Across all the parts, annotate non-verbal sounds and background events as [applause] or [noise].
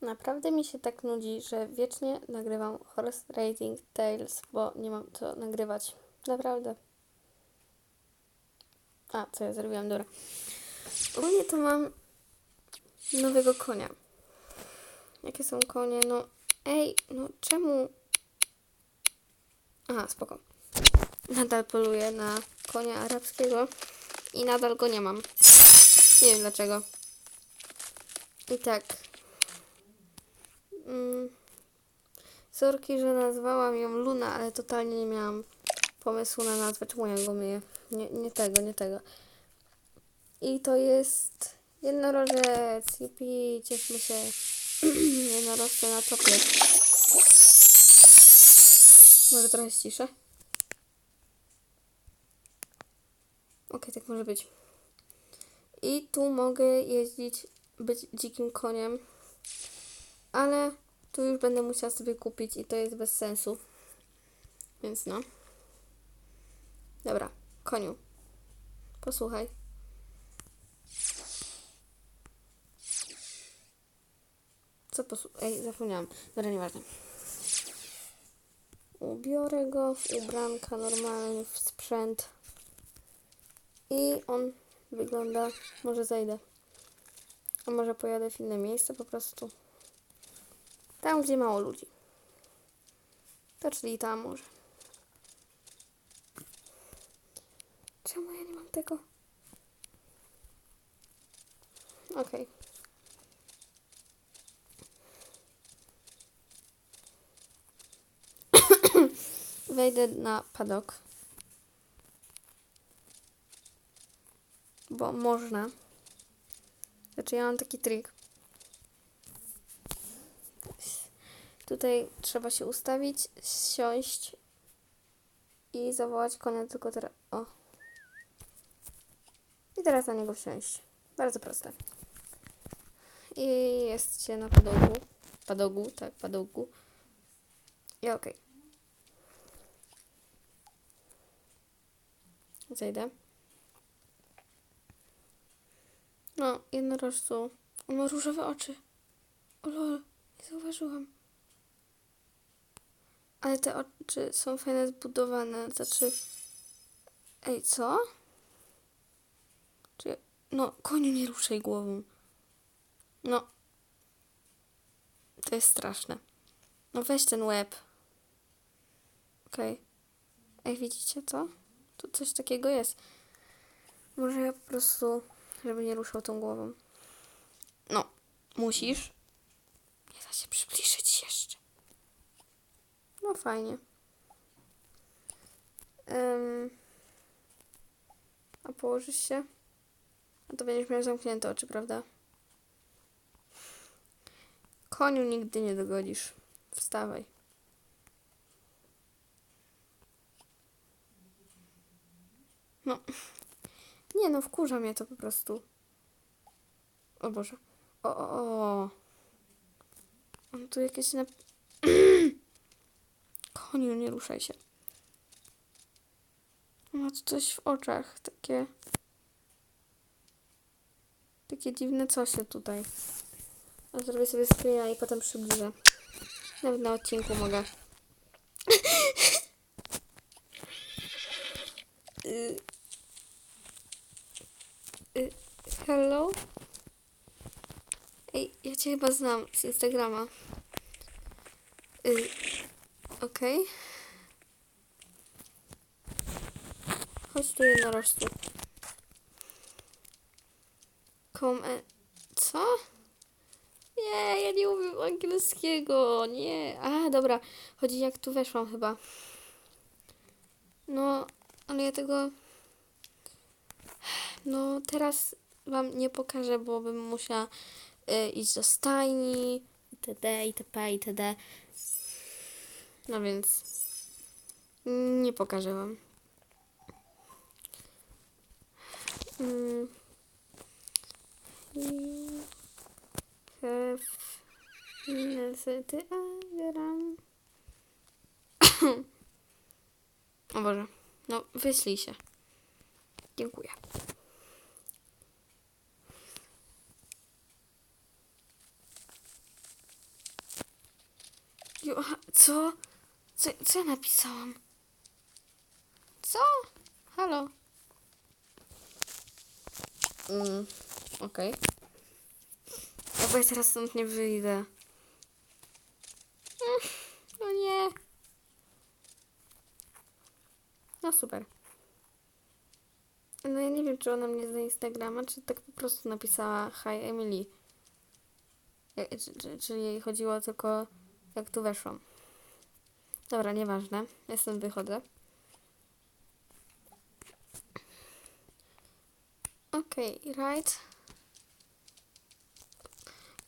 Naprawdę mi się tak nudzi, że wiecznie nagrywam Horse Rating Tales, bo nie mam co nagrywać. Naprawdę. A, co ja zrobiłam? Dobra. Ogólnie to mam nowego konia. Jakie są konie? No, ej, no czemu? Aha, spoko. Nadal poluję na konia arabskiego i nadal go nie mam. Nie wiem dlaczego. I tak. Mm, sorki, że nazwałam ją Luna, ale totalnie nie miałam pomysłu na nazwę, czemu ja go myję. Nie, nie tego, nie tego. I to jest jednorożec. Jupi, cieszmy się. [clears throat] Jednorożce na topie. Może trochę ściszę? Okej, tak może być. I tu mogę jeździć, być dzikim koniem, ale tu już będę musiała sobie kupić i to jest bez sensu. Więc no. Dobra, koniu. Posłuchaj. Co posłuchaj? Ej, zapomniałam. Dobra, nieważne. Ubiorę go w ubranka normalnie, w sprzęt. I on wygląda... Może zejdę. A może pojadę w inne miejsce po prostu. Tam, gdzie mało ludzi. To czyli tam może. Czemu ja nie mam tego? Okej. [coughs] Wejdę na padok. Bo można. Znaczy ja mam taki trik. Tutaj trzeba się ustawić, siąść i zawołać konia tylko teraz. O. I teraz na niego wsiąść. Bardzo proste. I jesteście na padogu. Padogu, tak, padogu. I okej. Zejdę. No, jednorożcu. On ma różowe oczy. O lol, nie zauważyłam. Ale te oczy są fajne zbudowane. Znaczy... Ej, co? Czy... No, koniu, nie ruszaj głową. No. To jest straszne. No weź ten łeb. Okej. Okay. Ej, widzicie to? Tu coś takiego jest. Może ja po prostu, żeby nie ruszał tą głową. No, musisz. Nie da się przybliżyć. No fajnie. Um, a położysz się? A to będziesz miał zamknięte oczy, prawda? Koniu nigdy nie dogodzisz. Wstawaj. No. Nie no, wkurza mnie to po prostu. O Boże. O, o, o. Tu jakieś na... Koniu, nie ruszaj się. Ma tu coś w oczach, takie... Takie dziwne cosie tutaj. A zrobię sobie screena i potem przybliżę. Nawet na odcinku mogę. y y hello? Ej, ja cię chyba znam z Instagrama. Y Okay. Chodź tu jednorożcu. Kom... E co? Nie, ja nie umiem angielskiego. Nie. A, dobra. Chodzi jak tu weszłam chyba. No, ale ja tego... No, teraz wam nie pokażę, bo bym musiała y, iść do stajni, itd., itp., itd. No więc nie pokażę wam. Mm. Niestety agram. [coughs] O Boże. No, wyślij się. Dziękuję. Co? Co? Co ja napisałam? Co? Halo? Mm, okej. Ja bo ja teraz stąd nie wyjdę. Mm, no nie. No super. No ja nie wiem, czy ona mnie zna Instagrama, czy tak po prostu napisała Hi Emily. Czyli jej chodziło tylko jak tu weszłam. Dobra, nieważne. Ja stąd wychodzę. Okej, right.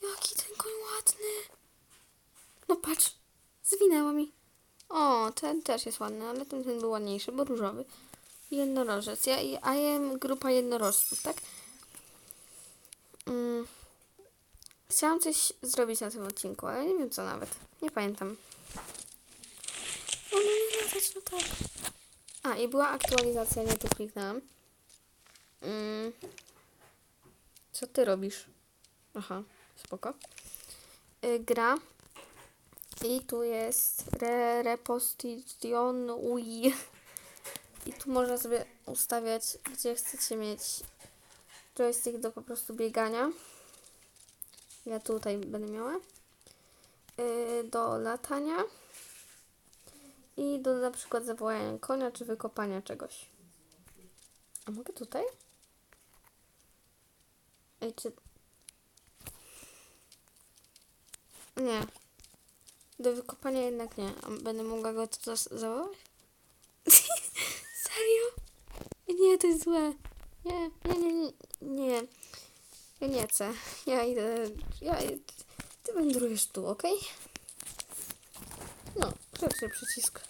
Jaki ten koń ładny. No patrz, zwinęła mi. O, ten też jest ładny, ale ten, ten był ładniejszy, bo różowy. Jednorożec. Ja I am grupa jednorożców, tak? Mm. Chciałam coś zrobić na tym odcinku, ale nie wiem co nawet. Nie pamiętam. No tak. A, i była aktualizacja, nie tu kliknęłam. Mm. Co ty robisz? Aha, spoko. Y, gra. I tu jest re, repostion UI. I tu można sobie ustawiać, gdzie chcecie mieć joystick do po prostu biegania. Ja tutaj będę miała. Yy, do latania. I do na przykład zawołania konia, czy wykopania czegoś. A mogę tutaj? Ej, czy... Nie. Do wykopania jednak nie. Będę mogła go zas- zawołać? [laughs] Serio? Nie, to jest złe. Nie, nie, nie, nie. nie. Ja nie chcę. Ja idę. Ja, ty wędrujesz tu, ok? No, pierwszy przycisk.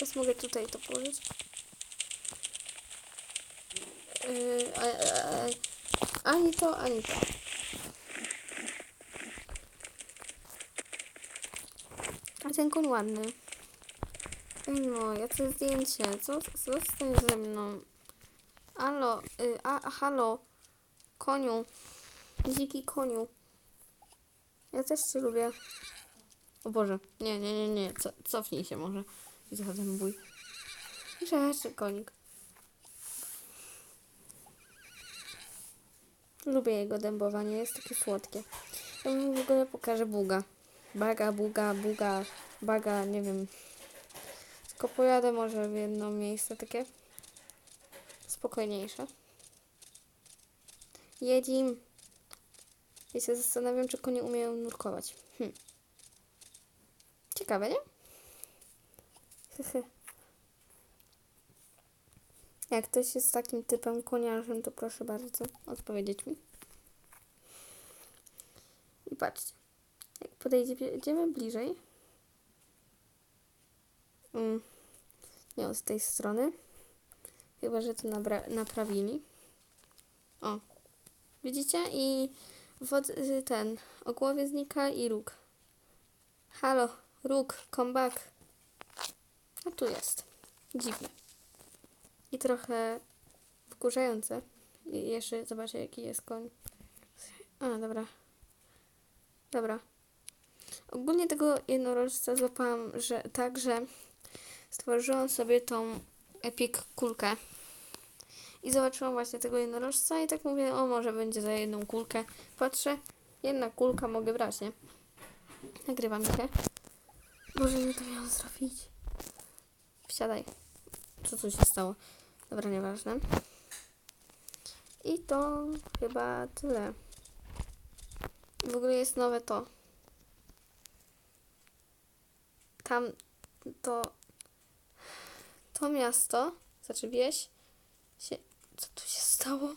Teraz mogę tutaj to położyć. Yy, ani to, ani to. A ten koń ładny. No, ja chcę zdjęcie. Co, co z tym ze mną? Halo, y, a, a, halo. Koniu. Dziki koniu. Ja też cię lubię. O Boże. Nie, nie, nie, nie. Co, cofnij się może. I zatem bój. Cześć, konik. Lubię jego dębowanie. Jest takie słodkie. Ja wam w ogóle pokażę buga. Baga, buga, buga, baga, nie wiem. Tylko pojadę może w jedno miejsce takie spokojniejsze. Jedzim. Ja się zastanawiam, czy konie umieją nurkować. Hm. Ciekawe, nie? [laughs] Jak ktoś jest takim typem koniarzem, to proszę bardzo odpowiedzieć mi. I patrzcie. Jak podejdziemy bliżej. Mm. Nie od tej strony. Chyba, że to naprawili. O. Widzicie? I wod- ten o głowie znika i róg. Halo, róg, come back. A tu jest. Dziwne. I trochę wkurzające. I jeszcze zobaczę, jaki jest koń. A, dobra. Dobra. Ogólnie tego jednorożca złapałam, że tak, że stworzyłam sobie tą epic kulkę. I zobaczyłam właśnie tego jednorożca i tak mówię, o może będzie za jedną kulkę. Patrzę, jedna kulka mogę brać, nie? Nagrywam się. Boże, nie to miałam zrobić. Wsiadaj. Co tu się stało? Dobra, nieważne. I to chyba tyle. W ogóle jest nowe to. Tam to to miasto, znaczy wieś się, co tu się stało?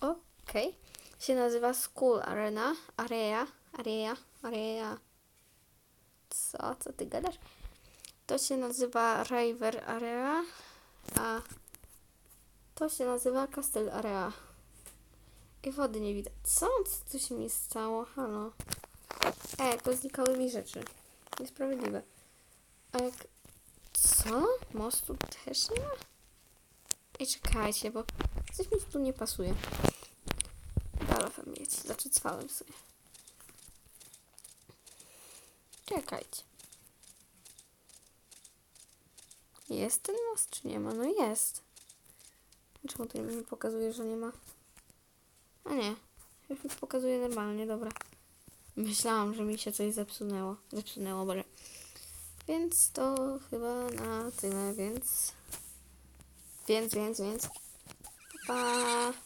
Okej. Się nazywa School Arena, Area, Area, Area. Co, co ty gadasz? To się nazywa River Area, a to się nazywa Castle Area. I wody nie widać. Co? Co tu się mi stało? Halo. E, poznikały mi rzeczy. Niesprawiedliwe. A jak... Co? Mostu też nie ma? Ej, czekajcie, bo coś mi tu nie pasuje. Dalofem mieć. Znaczy cwałem sobie. Czekajcie. Jest ten most, czy nie ma? No jest. Czemu to mi pokazuje, że nie ma? A nie. Już mi pokazuje normalnie, dobra. Myślałam, że mi się coś zepsunęło. Zepsunęło, boże. Więc to chyba na tyle, więc... Więc, więc, więc... Pa!